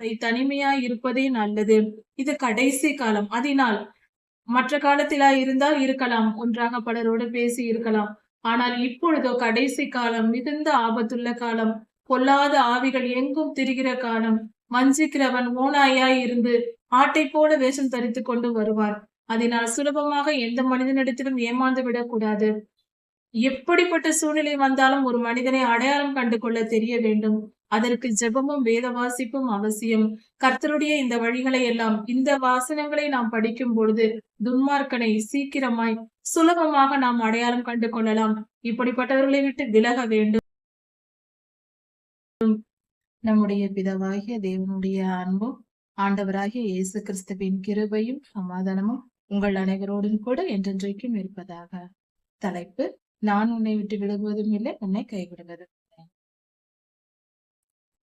தனிமையாய் இருப்பதே நல்லது. இது கடைசி காலம். அதனால் மற்ற காலத்திலா இருந்தால் இருக்கலாம். ஒன்றாக பலரோடு பேசி இருக்கலாம். ஆனால் இப்பொழுதோ கடைசி காலம் மிகுந்த ஆபத்துள்ள காலம். பொல்லாத ஆவிகள் எங்கும் திரிகிற காலம். வஞ்சிக்கிறவன் ஓனாயாய் இருந்து ஆட்டை போல வேஷம் தரித்து கொண்டு வருவார். அதனால் சுலபமாக எந்த மனிதனிடத்திலும் ஏமாந்து விடக்கூடாது. எப்படிப்பட்ட சூழ்நிலை வந்தாலும் ஒரு மனிதனை அடையாளம் கண்டு கொள்ள தெரிய வேண்டும். அதற்கு ஜெபமும் வேத வாசிப்பும் அவசியம். கர்த்தருடைய இந்த வழிகளை எல்லாம் இந்த வாசனங்களை நாம் படிக்கும் பொழுது துன்மார்க்கனை சீக்கிரமாய் சுலபமாக நாம் அடையாளம் கண்டு கொள்ளலாம். இப்படிப்பட்டவர்களை விட்டு விலக வேண்டும். நம்முடைய பிதவாகிய தேவனுடைய அன்பும் ஆண்டவராகிய இயேசு கிறிஸ்துவின் கிருபையும் சமாதானமும் உங்கள் அனைவரோடும் கூட என்றென்றைக்கும் இருப்பதாக. தலைப்பு நான் உன்னை விட்டு விலகுவதும் இல்லை உன்னை கைவிடுவதும்.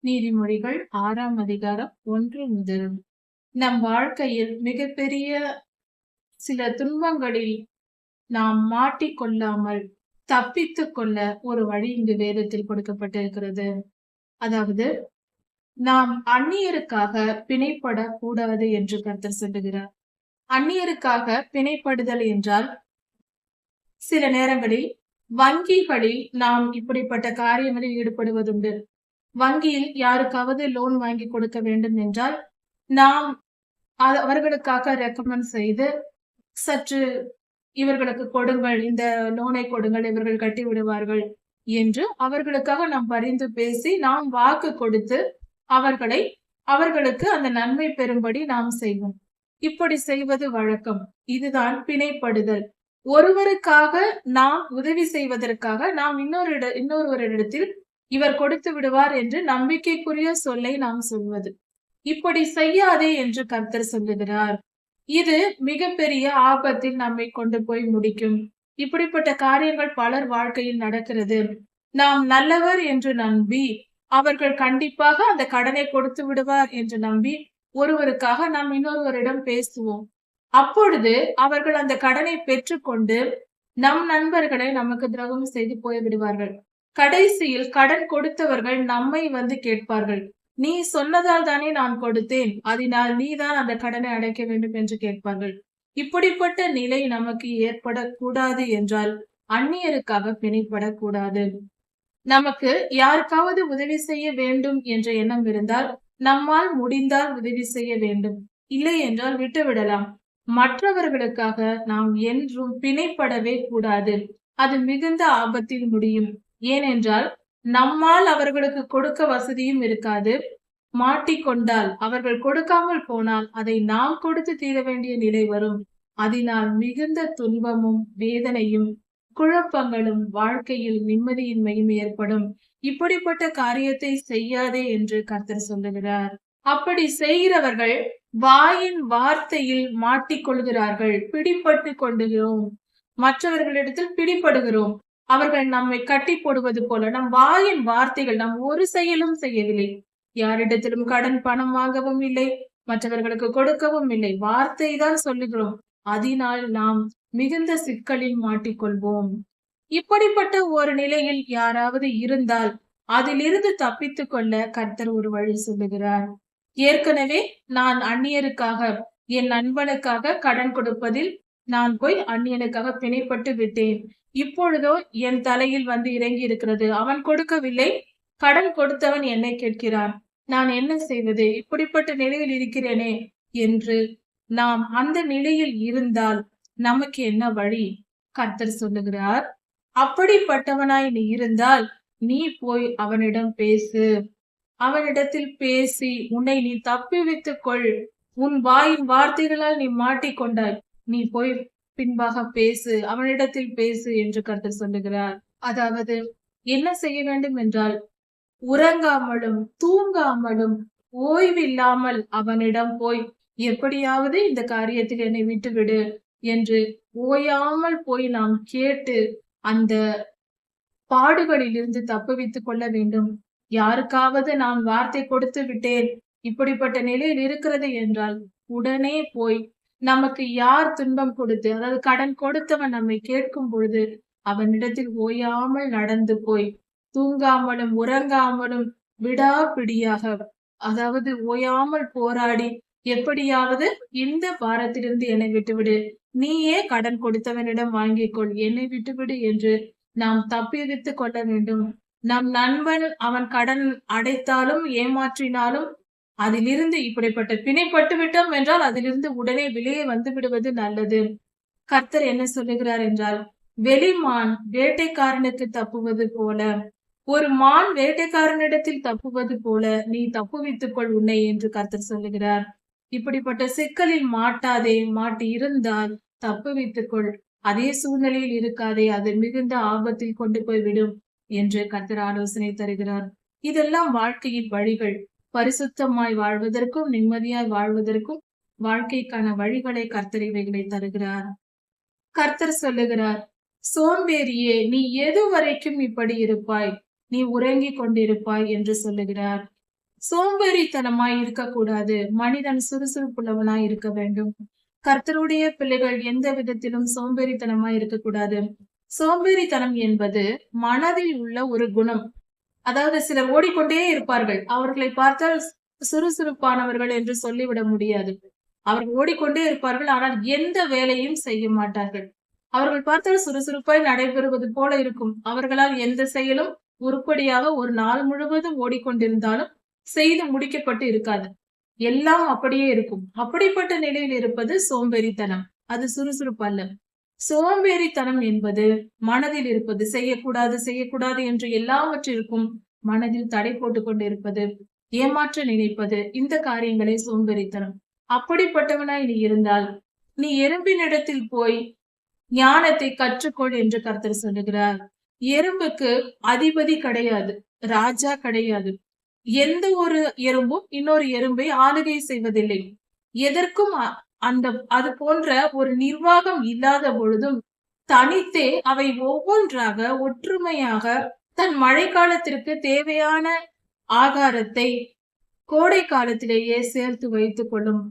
நீதிமொழிகள் ஆறாம் அதிகாரம் ஒன்று முதல். நம் வாழ்க்கையில் மிகப்பெரிய சில துன்பங்களில் நாம் மாட்டிக்கொள்ளாமல் தப்பித்து கொள்ள ஒரு வழி இங்கு வேதத்தில் கொடுக்கப்பட்டிருக்கிறது. அதாவது நாம் அந்நியருக்காக பிணைப்படக்கூடாது என்று கருத்தர் சொல்லுகிறார். அந்நியருக்காக பிணைப்படுதல் என்றால் சில நேரங்களில் வங்கிகளில் நாம் இப்படிப்பட்ட காரியங்களில் ஈடுபடுவதுண்டு. வங்கியில் யாருக்காவது லோன் வாங்கி கொடுக்க வேண்டும் என்றால் நாம் அவர்களுக்காக ரெக்கமெண்ட் செய்து சற்று இவர்களுக்கு கொடுங்கள் இந்த லோனை கொடுங்கள் இவர்கள் கட்டி விடுவார்கள் என்று அவர்களுக்காக நாம் பரிந்து பேசி நாம் வாக்கு கொடுத்து அவர்களை அவர்களுக்கு அந்த நன்மை பெறும்படி நாம் செய்வோம். இப்படி செய்வது வழக்கம். இதுதான் பிணைப்படுதல். ஒருவருக்காக நாம் உதவி செய்வதற்காக நாம் இன்னொரு இட இன்னொருவரிடத்தில் இவர் கொடுத்து விடுவார் என்று நம்பிக்கைக்குரிய சொல்லை நாம் சொல்வது. இப்படி செய்யாதே என்று கர்த்தர் சொல்லுகிறார். இது மிகப்பெரிய ஆபத்தில் நம்மை கொண்டு போய் முடிக்கும். இப்படிப்பட்ட காரியங்கள் பலர் வாழ்க்கையில் நடக்கிறது. நாம் நல்லவர் என்று நம்பி அவர்கள் கண்டிப்பாக அந்த கடனை கொடுத்து விடுவார் என்று நம்பி ஒருவருக்காக நாம் இன்னொருவரிடம் பேசுவோம். அப்பொழுது அவர்கள் அந்த கடனை பெற்றுக்கொண்டு நம் நண்பர்களை நமக்கு துரோகம் செய்து போய் விடுவார்கள் கடைசியில் கடன் கொடுத்தவர்கள் நம்மை வந்து கேட்பார்கள். நீ சொன்னதால் தானே நான் கொடுத்தேன். அதனால் நீதான் அந்த கடனை அடைக்க வேண்டும் என்று கேட்பார்கள். இப்படிப்பட்ட நிலை நமக்கு ஏற்படக்கூடாது என்றால் அந்நியருக்காக பிணைப்படக்கூடாது நமக்கு யாருக்காவது உதவி செய்ய வேண்டும் என்ற எண்ணம் இருந்தால் நம்மால் முடிந்தால் உதவி செய்ய வேண்டும். இல்லை என்றால் விட்டுவிடலாம். மற்றவர்களுக்காக நாம் என்றும் பிணைப்படவே கூடாது. அது மிகுந்த ஆபத்தில் முடியும். ஏனென்றால் நம்மால் அவர்களுக்கு கொடுக்க வசதியும் இருக்காது. மாட்டிக்கொண்டால் அவர்கள் கொடுக்காமல் போனால் அதை நாம் கொடுத்து தீர வேண்டிய நிலை வரும். அதனால் மிகுந்த துன்பமும் வேதனையும் குழப்பங்களும் வாழ்க்கையில் நிம்மதியின்மையும் ஏற்படும். இப்படிப்பட்ட காரியத்தை செய்யாதே என்று கர்த்தர் சொல்லுகிறார். அப்படி செய்கிறவர்கள் வாயின் வார்த்தையில் மாட்டிக்கொள்கிறார்கள் பிடிபட்டு கொண்டுகிறோம் மற்றவர்களிடத்தில் பிடிபடுகிறோம். அவர்கள் நம்மை கட்டி போடுவது போல நம் வாயின் வார்த்தைகள் நாம் ஒரு செயலும் செய்யவில்லை. யாரிடத்திலும் கடன் பணம் வாங்கவும் இல்லை மற்றவர்களுக்கு கொடுக்கவும் இல்லை. வார்த்தை தான் சொல்லுகிறோம். அதனால் நாம் மிகுந்த சிக்கலில் மாட்டிக்கொள்வோம். இப்படிப்பட்ட ஒரு நிலையில் யாராவது இருந்தால் அதிலிருந்து தப்பித்துக் கொள்ள கர்த்தர் ஒரு வழி சொல்லுகிறார். ஏற்கனவே நான் அந்நியருக்காக என் நண்பனுக்காக கடன் கொடுப்பதில் நான் போய் அந்நியனுக்காக பிணைப்பட்டு விட்டேன். இப்பொழுதோ என் தலையில் வந்து இறங்கி இருக்கிறது. அவன் கொடுக்கவில்லை. கடன் கொடுத்தவன் என்னை கேட்கிறான். நான் என்ன செய்வது? இப்படிப்பட்ட நிலையில் இருக்கிறேனே என்று. நாம் அந்த நிலையில் இருந்தால் நமக்கு என்ன வழி? கர்த்தர் சொல்லுகிறார் அப்படிப்பட்டவனாய் நீ இருந்தால் நீ போய் அவனிடம் பேசு. அவனிடத்தில் பேசி உன்னை நீ தப்பி வைத்துக் கொள் உன் வாயின் வார்த்தைகளால் நீ மாட்டிக்கொண்டாய். நீ போய் பின்பாக பேசு அவனிடத்தில் பேசு என்று கர்த்தர் சொல்லுகிறார். அதாவது என்ன செய்ய வேண்டும் என்றால் உறங்காமலும் தூங்காமலும் ஓய்வில்லாமல் அவனிடம் போய் எப்படியாவது இந்த காரியத்தில் என்னை விட்டுவிடு என்று ஓயாமல் போய் நாம் கேட்டு அந்த பாடுகளில் இருந்து தப்புவித்துக் கொள்ள வேண்டும். யாருக்காவது நான் வார்த்தை கொடுத்து விட்டேன் இப்படிப்பட்ட நிலையில் இருக்கிறது என்றால் உடனே போய் நமக்கு யார் துன்பம் கொடுத்து அதாவது கடன் கொடுத்தவன் நம்மை கேட்கும் பொழுது அவனிடத்தில் ஓயாமல் நடந்து போய் தூங்காமலும் உறங்காமலும் விடாப்பிடியாக அதாவது ஓயாமல் போராடி எப்படியாவது இந்த பாரத்திலிருந்து என்னை விட்டுவிடு. நீயே கடன் கொடுத்தவனிடம் வாங்கிக்கொள். என்னை விட்டுவிடு என்று நாம் தப்பிவித்துக் கொள்ள வேண்டும். நம் நண்பன் அவன் கடன் அடைத்தாலும் ஏமாற்றினாலும் அதிலிருந்து இப்படிப்பட்ட பிணைப்பட்டு விட்டோம் என்றால் அதிலிருந்து உடனே வெளியே வந்து விடுவது நல்லது. கர்த்தர் என்ன சொல்லுகிறார் என்றால் வெளிமான் வேட்டைக்காரனுக்கு தப்புவது போல ஒரு மான் வேட்டைக்காரனிடத்தில் தப்புவது போல நீ தப்புவித்துக் கொள் உன்னை என்று கர்த்தர் சொல்லுகிறார். இப்படிப்பட்ட சிக்கலில் மாட்டாதே மாட்டி இருந்தால் தப்புவித்துக் கொள். அதே சூழ்நிலையில் இருக்காதே அது மிகுந்த ஆபத்தில் கொண்டு போய் விடும் என்று கர்த்தர் ஆலோசனை தருகிறார். இதெல்லாம் வாழ்க்கையின் வழிகள். பரிசுத்தமாய் வாழ்வதற்கும் நிம்மதியாய் வாழ்வதற்கும் வாழ்க்கைக்கான வழிகளை கர்த்தர் இவைகளை தருகிறார். கர்த்தர் சொல்லுகிறார் சோம்பேறியே நீ எது வரைக்கும் இப்படி இருப்பாய்? நீ உறங்கிக் கொண்டிருப்பாய் என்று சொல்லுகிறார். சோம்பேறித்தனமாய் இருக்கக்கூடாது. மனிதன் சுறுசுறுப்புள்ளவனாய் இருக்க வேண்டும். கர்த்தருடைய பிள்ளைகள் எந்த விதத்திலும் சோம்பேறித்தனமாய் இருக்கக்கூடாது. சோம்பேறித்தனம் என்பது மனதில் உள்ள ஒரு குணம். அதாவது சிலர் ஓடிக்கொண்டே இருப்பார்கள். அவர்களை பார்த்தால் சுறுசுறுப்பானவர்கள் என்று சொல்லிவிட முடியாது. அவர்கள் ஓடிக்கொண்டே இருப்பார்கள். ஆனால் எந்த வேலையும் செய்ய மாட்டார்கள். அவர்கள் பார்த்தால் சுறுசுறுப்பாய் நடைபெறுவது போல இருக்கும். அவர்களால் எந்த செயலும் உருப்படியாக ஒரு நாள் முழுவதும் ஓடிக்கொண்டிருந்தாலும் செய்து முடிக்கப்பட்டு இருக்காது. எல்லாம் அப்படியே இருக்கும். அப்படிப்பட்ட நிலையில் இருப்பது சோம்பேறித்தனம். அது சுறுசுறுப்பு அல்ல சோம்பேறித்தனம் என்பது மனதில் இருப்பது செய்யக்கூடாது செய்யக்கூடாது என்று எல்லாவற்றிற்கும் மனதில் தடை போட்டுக் கொண்டிருப்பது ஏமாற்ற நினைப்பது இந்த காரியங்களை சோம்பேறித்தனம். அப்படிப்பட்டவனாய் நீ இருந்தால் நீ எறும்பினிடத்தில் போய் ஞானத்தை கற்றுக்கொள் என்று கர்த்தர் சொல்லுகிறார். எறும்புக்கு அதிபதி கிடையாது ராஜா கிடையாது. எந்த ஒரு எறும்பும் இன்னொரு எறும்பை ஆளுகை செய்வதில்லை. எதற்கும் அந்த அது போன்ற ஒரு நிர்வாகம் இல்லாத பொழுதும் தனித்தே அவை ஒவ்வொன்றாக ஒற்றுமையாக தன் மழை காலத்திற்கு தேவையான ஆகாரத்தை கோடை காலத்திலேயே சேர்த்து வைத்துக் கொள்ளும்.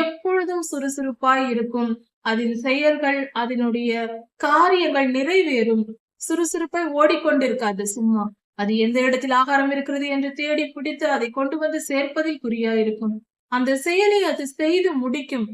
எப்பொழுதும் சுறுசுறுப்பாய் இருக்கும். அதில் செயல்கள் அதனுடைய காரியங்கள் நிறைவேறும். சுறுசுறுப்பை ஓடிக்கொண்டிருக்காது சும்மா. அது எந்த இடத்தில் ஆகாரம் இருக்கிறது என்று தேடி பிடித்து அதை கொண்டு வந்து சேர்ப்பதில் குறியா இருக்கும் அந்த செயலை அது செய்து முடிக்கும்.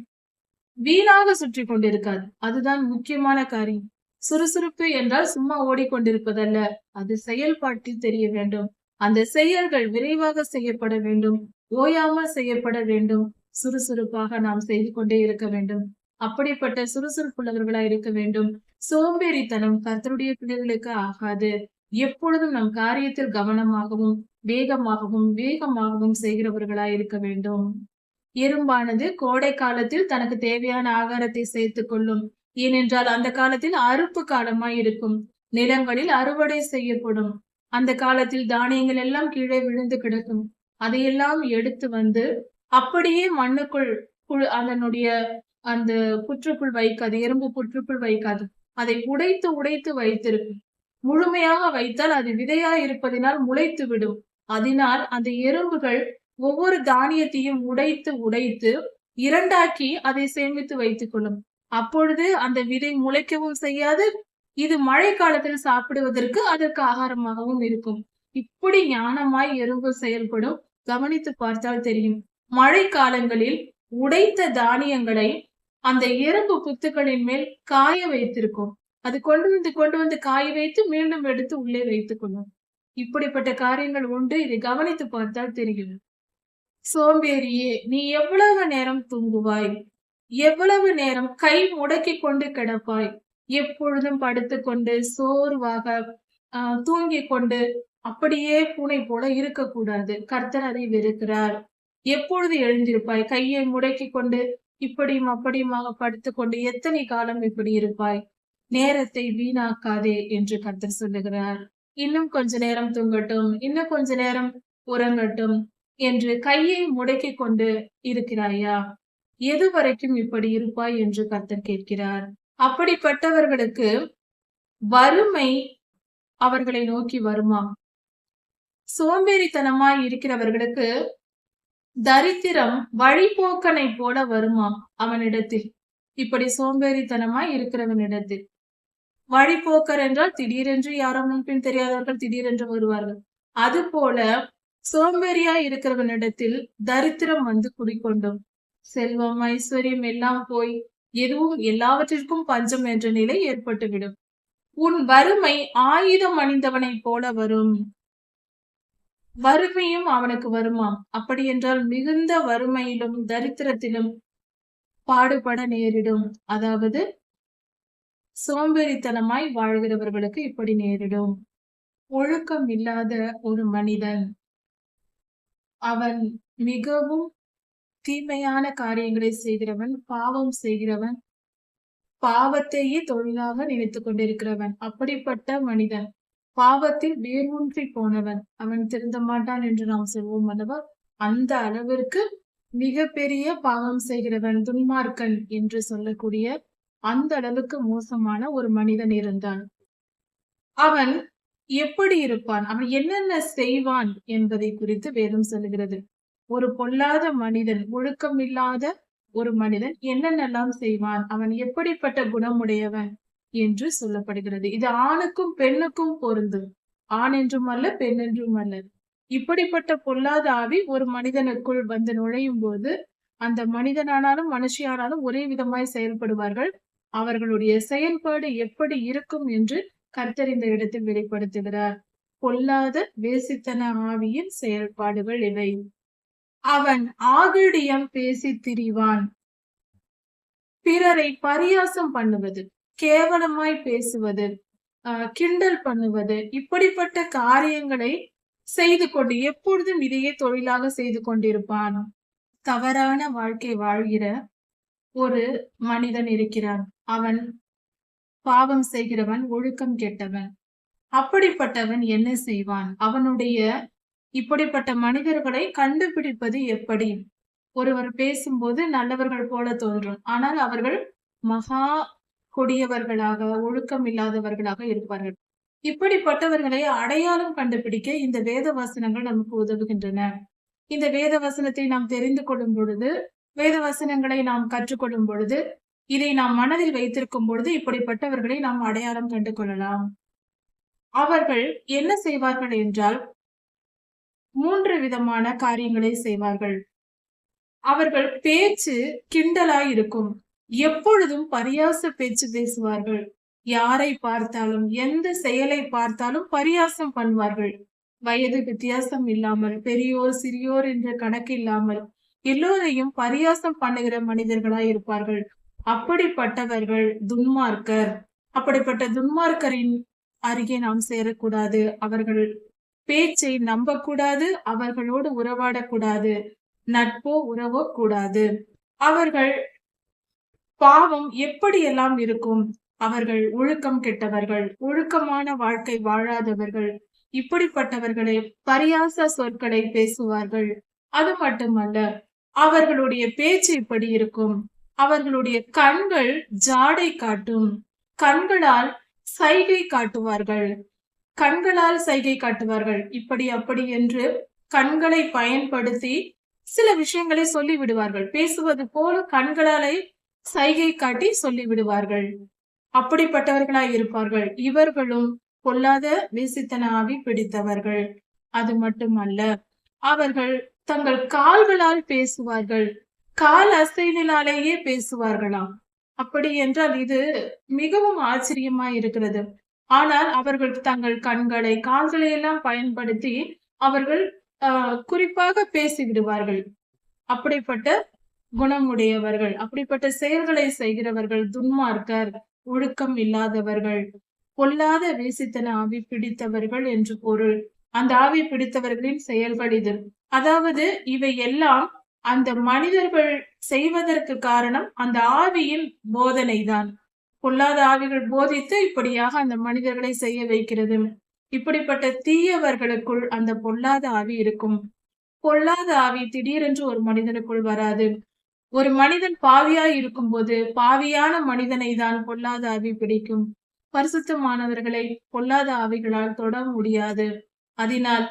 வீணாக சுற்றி கொண்டிருக்காது. அதுதான் முக்கியமான காரியம். சுறுசுறுப்பு என்றால் சும்மா ஓடிக்கொண்டிருப்பதல்ல. அது செயல்பாட்டில் தெரிய வேண்டும். அந்த செயல்கள் விரைவாக செய்யப்பட வேண்டும். ஓயாமல் செய்யப்பட வேண்டும். சுறுசுறுப்பாக நாம் செய்து கொண்டே இருக்க வேண்டும். அப்படிப்பட்ட சுறுசுறுப்புள்ளவர்களா இருக்க வேண்டும். சோம்பேறித்தனம் கர்த்தருடைய பிள்ளைகளுக்கு ஆகாது. எப்பொழுதும் நம் காரியத்தில் கவனமாகவும் வேகமாகவும் வேகமாகவும் செய்கிறவர்களாய் இருக்க வேண்டும். இரும்பானது கோடை காலத்தில் தனக்கு தேவையான ஆகாரத்தை சேர்த்துக் கொள்ளும். ஏனென்றால் அந்த காலத்தில் அறுப்பு காலமாய் இருக்கும். நிலங்களில் அறுவடை செய்யப்படும். அந்த காலத்தில் தானியங்கள் எல்லாம் கீழே விழுந்து கிடக்கும். அதையெல்லாம் எடுத்து வந்து அப்படியே மண்ணுக்குள் அதனுடைய அந்த புற்றுக்குள் வைக்காது எறும்பு புற்றுக்குள் வைக்காது. அதை உடைத்து உடைத்து வைத்திருக்கும். முழுமையாக வைத்தால் அது விதையா இருப்பதினால் முளைத்து விடும். அதனால் அந்த எறும்புகள் ஒவ்வொரு தானியத்தையும் உடைத்து உடைத்து இரண்டாக்கி அதை சேமித்து வைத்துக் கொள்ளும். அப்பொழுது அந்த விதை முளைக்கவும் செய்யாது இது மழை காலத்தில் சாப்பிடுவதற்கு அதற்கு ஆகாரமாகவும் இருக்கும். இப்படி ஞானமாய் எறும்பு செயல்படும் கவனித்து பார்த்தால் தெரியும். மழை காலங்களில் உடைத்த தானியங்களை அந்த எறும்பு புத்துக்களின் மேல் காய வைத்திருக்கும். அது கொண்டு வந்து கொண்டு வந்து காய வைத்து மீண்டும் எடுத்து உள்ளே வைத்துக் கொள்ளும். இப்படிப்பட்ட காரியங்கள் உண்டு இதை கவனித்து பார்த்தால் தெரியும். சோம்பேறியே நீ எவ்வளவு நேரம் தூங்குவாய்? எவ்வளவு நேரம் கை முடக்கி கொண்டு கிடப்பாய்? எப்பொழுதும் படுத்துக்கொண்டு சோர்வாக ஆஹ் தூங்கிக் கொண்டு அப்படியே பூனை போல இருக்கக்கூடாது. கர்த்தர் அதை வெறுக்கிறார். எப்பொழுது எழுந்திருப்பாய்? கையை முடக்கி கொண்டு இப்படியும் அப்படியுமாக படுத்துக்கொண்டு எத்தனை காலம் இப்படி இருப்பாய்? நேரத்தை வீணாக்காதே என்று கர்த்தர் சொல்லுகிறார். இன்னும் கொஞ்ச நேரம் தூங்கட்டும். இன்னும் கொஞ்ச நேரம் உறங்கட்டும். என்று கையை முடக்கிக் கொண்டு இருக்கிறாயா? எது வரைக்கும் இப்படி இருப்பாய் என்று கர்த்தர் கேட்கிறார். அப்படிப்பட்டவர்களுக்கு வறுமை அவர்களை நோக்கி வருமா? சோம்பேறித்தனமாய் இருக்கிறவர்களுக்கு தரித்திரம் வழிபோக்கனை போல வருமா அவனிடத்தில்? இப்படி சோம்பேறித்தனமாய் இருக்கிறவனிடத்தில். வழிபோக்கர் என்றால் திடீரென்று யாரோ முன்பின் தெரியாதவர்கள் திடீரென்று வருவார்கள். அது போல சோம்பேறியா இருக்கிறவனிடத்தில் தரித்திரம் வந்து குடிக்கொண்டும் செல்வம் ஐஸ்வர்யம் எல்லாம் போய் எதுவும் எல்லாவற்றிற்கும் பஞ்சம் என்ற நிலை ஏற்பட்டுவிடும். உன் வறுமை ஆயுதம் அணிந்தவனைப் போல வரும். வறுமையும் அவனுக்கு வருமாம். அப்படி என்றால் மிகுந்த வறுமையிலும் தரித்திரத்திலும் பாடுபட நேரிடும். அதாவது சோம்பேறித்தனமாய் வாழ்கிறவர்களுக்கு இப்படி நேரிடும். ஒழுக்கம் இல்லாத ஒரு மனிதன். அவன் மிகவும் தீமையான காரியங்களை செய்கிறவன் பாவம் செய்கிறவன் பாவத்தையே தொழிலாக நினைத்துக் கொண்டிருக்கிறவன் அப்படிப்பட்ட மனிதன். பாவத்தில் வேரூன்றி போனவன். அவன் திருந்த மாட்டான் என்று நாம் சொல்வோம் அல்லவா? அந்த அளவிற்கு மிகப்பெரிய பாவம் செய்கிறவன் துன்மார்க்கன் என்று சொல்லக்கூடிய அந்த அளவுக்கு மோசமான ஒரு மனிதன் இருந்தான். அவன் எப்படி இருப்பான்? அவன் என்னென்ன செய்வான் என்பதை குறித்து வேதம் சொல்லுகிறது. ஒரு பொல்லாத மனிதன் ஒழுக்கம் இல்லாத ஒரு மனிதன் என்னென்னலாம் செய்வான்? அவன் எப்படிப்பட்ட குணமுடையவன் என்று சொல்லப்படுகிறது. இது ஆணுக்கும் பெண்ணுக்கும் பொருந்தும் ஆண் என்றும் அல்ல பெண் என்றும் அல்ல. இப்படிப்பட்ட பொல்லாத ஆவி ஒரு மனிதனுக்குள் வந்து நுழையும் போது அந்த மனிதனானாலும் மனுஷியானாலும் ஒரே விதமாய் செயல்படுவார்கள். அவர்களுடைய செயல்பாடு எப்படி இருக்கும் என்று கர்த்தர் இந்த இடத்தில் வெளிப்படுத்துகிறார். பொல்லாத வேசித்தன ஆவியின் செயல்பாடுகள் இவை. அவன் ஆகிடியம் பேசி திரிவான். பிறரை பரியாசம் பண்ணுவது கேவலமாய் பேசுவது கிண்டல் பண்ணுவது இப்படிப்பட்ட காரியங்களை செய்து கொண்டு எப்பொழுதும் இதையே தொழிலாக செய்து கொண்டிருப்பான். தவறான வாழ்க்கை வாழ்கிற ஒரு மனிதன் இருக்கிறான். அவன் பாவம் செய்கிறவன் ஒழுக்கம் கெட்டவன். அப்படிப்பட்டவன் என்ன செய்வான்? அவனுடைய இப்படிப்பட்ட மனிதர்களை கண்டுபிடிப்பது எப்படி? ஒருவர் பேசும்போது நல்லவர்கள் போல தோன்றும். ஆனால் அவர்கள் மகா கொடியவர்களாக ஒழுக்கம் இல்லாதவர்களாக இருப்பார்கள். இப்படிப்பட்டவர்களை அடையாளம் கண்டுபிடிக்க இந்த வேத வசனங்கள் நமக்கு உதவுகின்றன. இந்த வேத வசனத்தை நாம் தெரிந்து கொள்ளும் பொழுது வேத வசனங்களை நாம் கற்றுக்கொள்ளும் பொழுது இதை நாம் மனதில் வைத்திருக்கும் பொழுது இப்படிப்பட்டவர்களை நாம் அடையாளம் கண்டு கொள்ளலாம் அவர்கள் என்ன செய்வார்கள் என்றால் மூன்று விதமான காரியங்களை செய்வார்கள். அவர்கள் பேச்சு கிண்டலாய் இருக்கும் எப்பொழுதும் பரியாச பேச்சு பேசுவார்கள். யாரை பார்த்தாலும் எந்த செயலை பார்த்தாலும் பரியாசம் பண்ணுவார்கள். வயது வித்தியாசம் இல்லாமல் பெரியோர் சிறியோர் என்ற கணக்கு இல்லாமல் எல்லோரையும் பரியாசம் பண்ணுகிற மனிதர்களாய் இருப்பார்கள் அப்படிப்பட்டவர்கள் துன்மார்க்கர். அப்படிப்பட்ட துன்மார்க்கரின் அருகே நாம் சேரக்கூடாது. அவர்கள் பேச்சை நம்பக்கூடாது. அவர்களோடு உறவாடக்கூடாது. நட்போ உறவோ கூடாது. அவர்கள் பாவம் எப்படியெல்லாம் இருக்கும்? அவர்கள் ஒழுக்கம் கெட்டவர்கள் ஒழுக்கமான வாழ்க்கை வாழாதவர்கள் இப்படிப்பட்டவர்களை பரியாச சொற்களை பேசுவார்கள். அது மட்டுமல்ல அவர்களுடைய பேச்சு இப்படி இருக்கும். அவர்களுடைய கண்கள் ஜாடை காட்டும். கண்களால் சைகை காட்டுவார்கள். கண்களால் சைகை காட்டுவார்கள். இப்படி அப்படி என்று கண்களை பயன்படுத்தி சில விஷயங்களை சொல்லி விடுவார்கள் பேசுவது போல கண்களாலே சைகை காட்டி சொல்லி விடுவார்கள் அப்படிப்பட்டவர்களாய் இருப்பார்கள். இவர்களும் பொல்லாத வீசித்தன ஆவி பிடித்தவர்கள். அது மட்டுமல்ல அவர்கள் தங்கள் கால்களால் பேசுவார்கள். கால் அசைவினாலேயே பேசுவார்களாம் அப்படி என்றால் இது மிகவும் ஆச்சரியமா இருக்கிறது. ஆனால் அவர்கள் தங்கள் கண்களை கால்களை எல்லாம் பயன்படுத்தி அவர்கள் குறிப்பாக பேசி விடுவார்கள் அப்படிப்பட்ட குணமுடையவர்கள் அப்படிப்பட்ட செயல்களை செய்கிறவர்கள் துன்மார்க்கர் ஒழுக்கம் இல்லாதவர்கள் பொல்லாத வேசித்தன ஆவி பிடித்தவர்கள் என்று பொருள். அந்த ஆவி பிடித்தவர்களின் செயல்கள் இது. அதாவது இவை எல்லாம் அந்த மனிதர்கள் செய்வதற்கு காரணம் அந்த ஆவியின் போதனை தான் பொல்லாத ஆவிகள் போதித்து இப்படியாக அந்த மனிதர்களை செய்ய வைக்கிறது. இப்படிப்பட்ட தீயவர்களுக்குள் அந்த பொல்லாத ஆவி இருக்கும். பொல்லாத ஆவி திடீரென்று ஒரு மனிதனுக்குள் வராது. ஒரு மனிதன் பாவியாய் இருக்கும்போது பாவியான மனிதனை தான் பொல்லாத ஆவி பிடிக்கும். பரிசுத்தமானவர்களை பொல்லாத ஆவிகளால் தொட முடியாது. அதனால்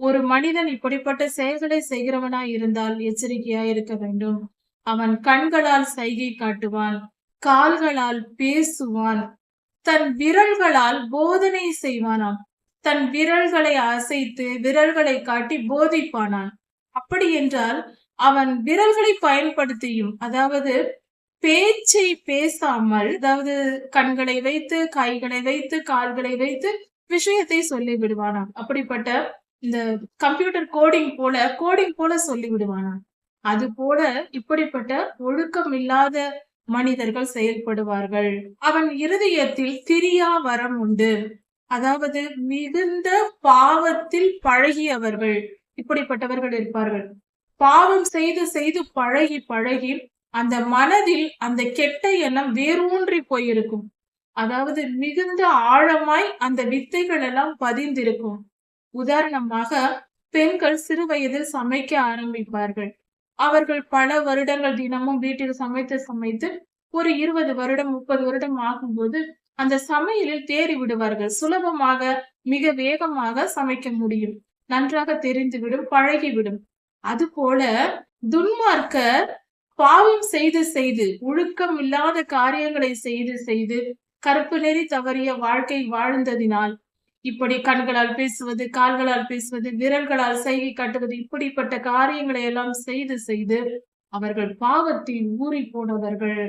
ஒரு மனிதன் இப்படிப்பட்ட செயல்களை செய்கிறவனாய் இருந்தால் எச்சரிக்கையா இருக்க வேண்டும். அவன் கண்களால் சைகை காட்டுவான் கால்களால் பேசுவான் தன் விரல்களால் போதனை செய்வானாம். தன் விரல்களை அசைத்து விரல்களை காட்டி போதிப்பானான். அப்படி என்றால் அவன் விரல்களை பயன்படுத்தியும் அதாவது பேச்சை பேசாமல் அதாவது கண்களை வைத்து கைகளை வைத்து கால்களை வைத்து விஷயத்தை சொல்லி விடுவானாம் அப்படிப்பட்ட இந்த கம்ப்யூட்டர் கோடிங் போல கோடிங் போல சொல்லி விடுவானா அது போல இப்படிப்பட்ட ஒழுக்கம் இல்லாத மனிதர்கள் செயல்படுவார்கள். அவன் இருதயத்தில் திரியா வரம் உண்டு. அதாவது மிகுந்த பாவத்தில் பழகியவர்கள் இப்படிப்பட்டவர்கள் இருப்பார்கள். பாவம் செய்து செய்து பழகி பழகி அந்த மனதில் அந்த கெட்ட எண்ணம் வேரூன்றி போயிருக்கும். அதாவது மிகுந்த ஆழமாய் அந்த வித்தைகள் எல்லாம் பதிந்திருக்கும். உதாரணமாக பெண்கள் சிறு வயதில் சமைக்க ஆரம்பிப்பார்கள். அவர்கள் பல வருடங்கள் தினமும் வீட்டில் சமைத்து சமைத்து ஒரு இருபது வருடம் முப்பது வருடம் ஆகும்போது அந்த சமையலில் தேறி விடுவார்கள். சுலபமாக மிக வேகமாக சமைக்க முடியும். நன்றாக தெரிந்துவிடும் பழகிவிடும். அது போல துன்மார்க்கர் பாவம் செய்து செய்து ஒழுக்கம் இல்லாத காரியங்களை செய்து செய்து கருப்பு நெறி தவறிய வாழ்க்கை வாழ்ந்ததினால் இப்படி கண்களால் பேசுவது கால்களால் பேசுவது விரல்களால் செய்கை காட்டுவது இப்படிப்பட்ட காரியங்களை எல்லாம் செய்து செய்து அவர்கள் பாவத்தில் ஊறி போனவர்கள்.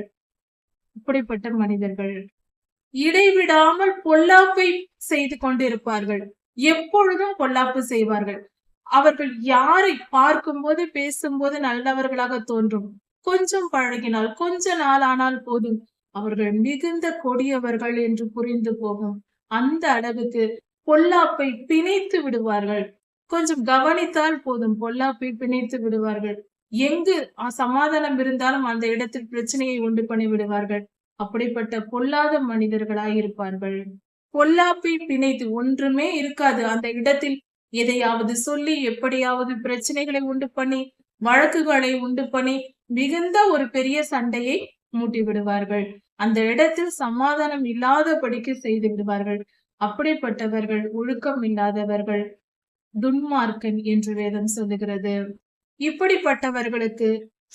இப்படிப்பட்ட மனிதர்கள். இடைவிடாமல் பொல்லாப்பை செய்து கொண்டிருப்பார்கள். எப்பொழுதும் பொல்லாப்பு செய்வார்கள். அவர்கள் யாரை பார்க்கும்போது பேசும்போது நல்லவர்களாக தோன்றும். கொஞ்சம் பழகினால் கொஞ்ச நாள் ஆனால் போதும். அவர்கள் மிகுந்த கொடியவர்கள் என்று புரிந்து போகும். அந்த அளவுக்கு பொல்லாப்பை பிணைத்து விடுவார்கள். கொஞ்சம் கவனித்தால் போதும் பொல்லாப்பை பிணைத்து விடுவார்கள். எங்கு சமாதானம் இருந்தாலும் அந்த இடத்தில் பிரச்சனையை உண்டு பண்ணி விடுவார்கள். அப்படிப்பட்ட பொல்லாத மனிதர்களாய் இருப்பார்கள். பொல்லாப்பை பிணைத்து ஒன்றுமே இருக்காது. அந்த இடத்தில் எதையாவது சொல்லி எப்படியாவது பிரச்சனைகளை உண்டு பண்ணி வழக்குகளை உண்டு பண்ணி மிகுந்த ஒரு பெரிய சண்டையை மூட்டி விடுவார்கள். அந்த இடத்தில் சமாதானம் இல்லாதபடிக்கு செய்து விடுவார்கள் அப்படிப்பட்டவர்கள் ஒழுக்கம் இல்லாதவர்கள் துன்மார்க்கன் என்று வேதம் சொல்லுகிறது. இப்படிப்பட்டவர்களுக்கு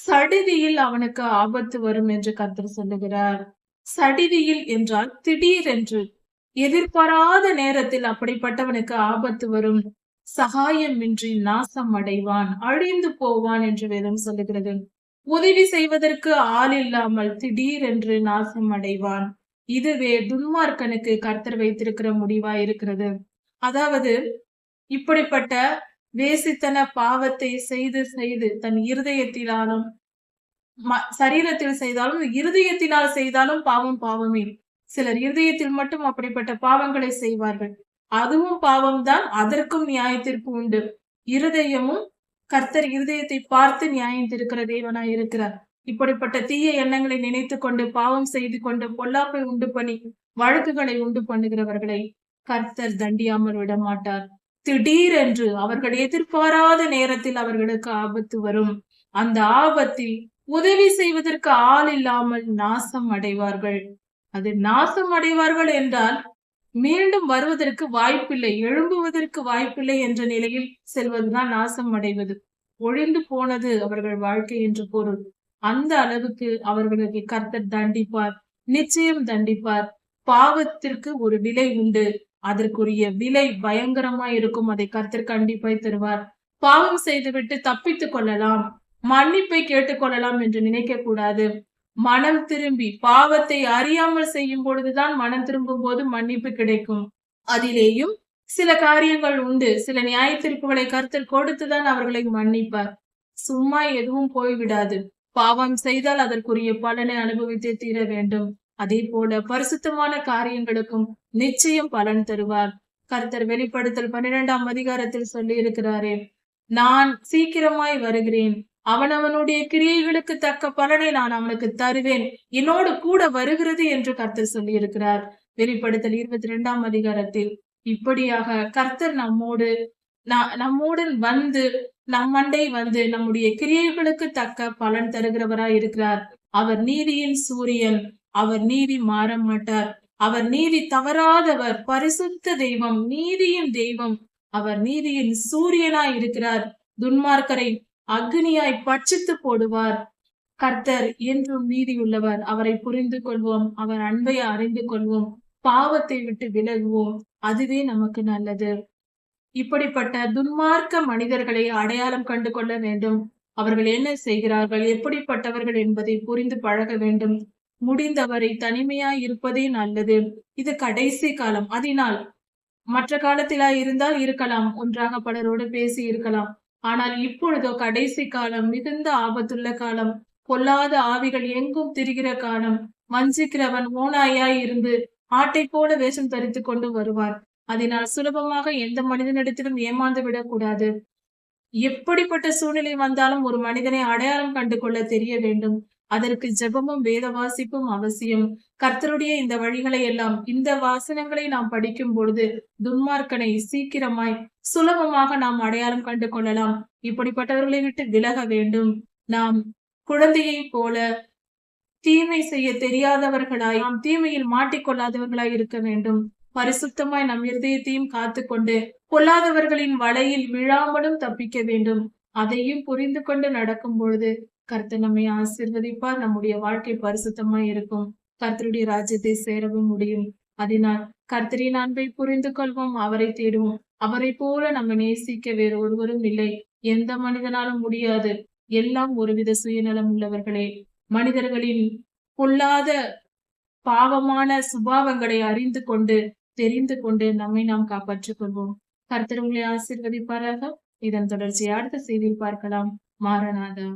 சடிதியில் அவனுக்கு ஆபத்து வரும் என்று கர்த்தர் சொல்லுகிறார். சடிதியில் என்றால் திடீரென்று எதிர்பாராத நேரத்தில் அப்படிப்பட்டவனுக்கு ஆபத்து வரும். சகாயமின்றி நாசம் அடைவான் அழிந்து போவான் என்று வேதம் சொல்லுகிறது. உதவி செய்வதற்கு ஆள் இல்லாமல் திடீரென்று நாசம் அடைவான். இதுவே துன்மார்க்கனுக்கு கர்த்தர் வைத்திருக்கிற முடிவா இருக்கிறது. அதாவது இப்படிப்பட்ட வேசித்தன பாவத்தை செய்து செய்து தன் இருதயத்தினாலும் சரீரத்தில் செய்தாலும் இருதயத்தினால் செய்தாலும் பாவம் பாவமே. சிலர் இருதயத்தில் மட்டும் அப்படிப்பட்ட பாவங்களை செய்வார்கள். அதுவும் பாவம்தான் அதற்கும் நியாயத்திற்கு உண்டு. இருதயமும் கர்த்தர் இருதயத்தை பார்த்து நியாயம் திருக்கிற தேவனாய் இருக்கிறார். இப்படிப்பட்ட தீய எண்ணங்களை நினைத்து கொண்டு பாவம் செய்து கொண்டு பொல்லாப்பை உண்டு பண்ணி வழக்குகளை உண்டு பண்ணுகிறவர்களை கர்த்தர் தண்டியாமல் விட மாட்டார் திடீரென்று அவர்கள் எதிர்பாராத நேரத்தில் அவர்களுக்கு ஆபத்து வரும். அந்த ஆபத்தில் உதவி செய்வதற்கு ஆள் இல்லாமல் நாசம் அடைவார்கள். அது நாசம் அடைவார்கள் என்றால் மீண்டும் வருவதற்கு வாய்ப்பில்லை எழும்புவதற்கு வாய்ப்பில்லை என்ற நிலையில் செல்வதுதான் நாசம் அடைவது. ஒழிந்து போனது அவர்கள் வாழ்க்கை என்று பொருள். அந்த அளவுக்கு அவர்களுக்கு கர்த்தர் தண்டிப்பார் நிச்சயம் தண்டிப்பார். பாவத்திற்கு ஒரு விலை உண்டு. அதற்குரிய விலை பயங்கரமா இருக்கும் அதை கர்த்தர் கண்டிப்பாய் தருவார். பாவம் செய்துவிட்டு தப்பித்துக் கொள்ளலாம் மன்னிப்பை கேட்டுக்கொள்ளலாம் என்று நினைக்க கூடாது. மனம் திரும்பி பாவத்தை அறியாமல் செய்யும் பொழுதுதான் மனம் திரும்பும் போது மன்னிப்பு கிடைக்கும். அதிலேயும் சில காரியங்கள் உண்டு. சில நியாய தீர்ப்புகளை கருத்தில் கொடுத்துதான் அவர்களை மன்னிப்பார். சும்மா எதுவும் போய்விடாது. பாவம் செய்தால் அதற்குரிய பலனை அனுபவித்தே தீர வேண்டும். அதே போல பரிசுத்தமான காரியங்களுக்கும் நிச்சயம் பலன் தருவார். கர்த்தர் வெளிப்படுத்தல் பன்னிரெண்டாம் அதிகாரத்தில் சொல்லி இருக்கிறாரே நான் சீக்கிரமாய் வருகிறேன். அவனவனுடைய கிரியைகளுக்கு தக்க பலனை நான் அவனுக்கு தருவேன். என்னோடு கூட வருகிறது என்று கர்த்தர் சொல்லி இருக்கிறார் வெளிப்படுத்தல் இருபத்தி ரெண்டாம் அதிகாரத்தில் இப்படியாக கர்த்தர் நம்மோடு நம்மோடு வந்து நம் மண்டை வந்து நம்முடைய கிரியைகளுக்கு தக்க பலன் தருகிறவராய் இருக்கிறார். அவர் நீதியின் சூரியன் அவர் நீதி மாற மாட்டார். அவர் நீதி தவறாதவர் பரிசுத்த தெய்வம் நீதியின் தெய்வம். அவர் நீதியின் சூரியனாய் இருக்கிறார். துன்மார்க்கரை அக்னியாய் பட்சித்து போடுவார். கர்த்தர் என்றும் நீதியுள்ளவர் அவரை புரிந்து கொள்வோம். அவர் அன்பை அறிந்து கொள்வோம். பாவத்தை விட்டு விலகுவோம். அதுவே நமக்கு நல்லது. இப்படிப்பட்ட துன்மார்க்க மனிதர்களை அடையாளம் கண்டு கொள்ள வேண்டும். அவர்கள் என்ன செய்கிறார்கள்? எப்படிப்பட்டவர்கள் என்பதை புரிந்து பழக வேண்டும். முடிந்தவரை தனிமையாய் இருப்பதே நல்லது. இது கடைசி காலம். அதனால் மற்ற காலத்திலா இருந்தால் இருக்கலாம். ஒன்றாக பலரோடு பேசி இருக்கலாம். ஆனால் இப்பொழுதோ கடைசி காலம் மிகுந்த ஆபத்துள்ள காலம் பொல்லாத ஆவிகள் எங்கும் திரிகிற காலம் வஞ்சிக்கிறவன் ஓனாயாய் இருந்து ஆட்டை போல வேஷம் தரித்து கொண்டு வருவார். அதனால் சுலபமாக எந்த மனிதனிடத்திலும் ஏமாந்து விடக்கூடாது. எப்படிப்பட்ட சூழ்நிலை வந்தாலும் ஒரு மனிதனை அடையாளம் கண்டு கொள்ள தெரிய வேண்டும். அதற்கு ஜெபமும் வேத வாசிப்பும் அவசியம். கர்த்தருடைய இந்த வழிகளை எல்லாம் இந்த வாசனங்களை நாம் படிக்கும் பொழுது துன்மார்க்கனை சீக்கிரமாய் சுலபமாக நாம் அடையாளம் கண்டு கொள்ளலாம். இப்படிப்பட்டவர்களை விட்டு விலக வேண்டும். நாம் குழந்தையை போல தீமை செய்ய தெரியாதவர்களாய் நாம் தீமையில் மாட்டிக்கொள்ளாதவர்களாய் இருக்க வேண்டும். பரிசுத்தமாய் நம் இருதயத்தையும் காத்துக்கொண்டு பொல்லாதவர்களின் வலையில் விழாமலும் தப்பிக்க வேண்டும். அதையும் புரிந்து கொண்டு நடக்கும் பொழுது கர்த்தர் நம்மை ஆசிர்வதிப்பார். நம்முடைய வாழ்க்கை பரிசுத்தமா இருக்கும். கர்த்தருடைய ராஜ்யத்தை சேரவும் முடியும். அதனால் கர்த்தரின் அன்பை புரிந்து கொள்வோம். அவரை தேடுவோம். அவரை போல நம்ம நேசிக்க வேறு ஒருவரும் இல்லை. எந்த மனிதனாலும் முடியாது. எல்லாம் ஒருவித சுயநலம் உள்ளவர்களே. மனிதர்களின் பொல்லாத பாவமான சுபாவங்களை அறிந்து கொண்டு தெரிந்து கொண்டு நம்மை நாம் காப்பாற்றிக் கொள்வோம். கர்த்தர் உங்களை ஆசிர்வதிப்பாராக. இதன் தொடர்ச்சியை அடுத்த செய்தியில் பார்க்கலாம். மாரநாதா